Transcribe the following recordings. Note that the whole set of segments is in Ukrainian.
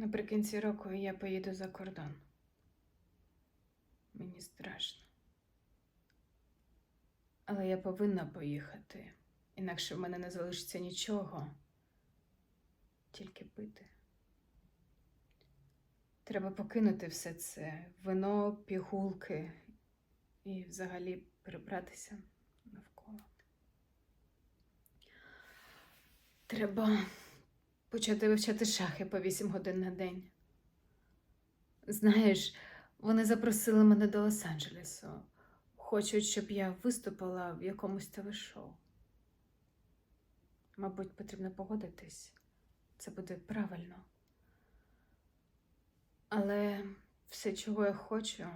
Наприкінці року я поїду за кордон. Мені страшно. Але я повинна поїхати, інакше в мене не залишиться нічого. Тільки пити. Треба покинути все це вино, пігулки і взагалі прибратися навколо. Треба почати вивчати шахи по 8 годин на день. Знаєш, вони запросили мене до Лос-Анджелесу. Хочуть, щоб я виступила в якомусь ТВ-шоу. Мабуть, потрібно погодитись. Це буде правильно. Але все, чого я хочу,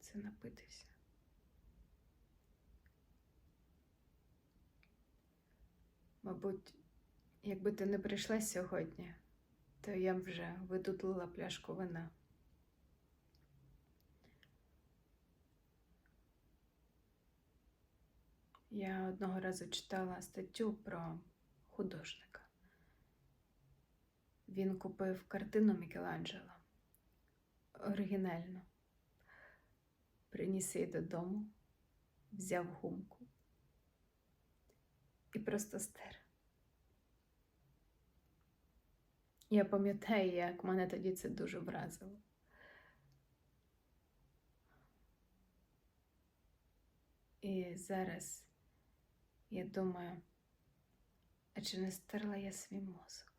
це напитися. Мабуть, якби ти не прийшла сьогодні, то я б вже видутлила пляшку вина. Я одного разу читала статтю про художника. Він купив картину Мікеланджело. Оригінальну. Приніс її додому, взяв гумку і просто стер. Я пам'ятаю, як мене тоді це дуже вразило. І зараз я думаю, а чи не стерла я свій мозок?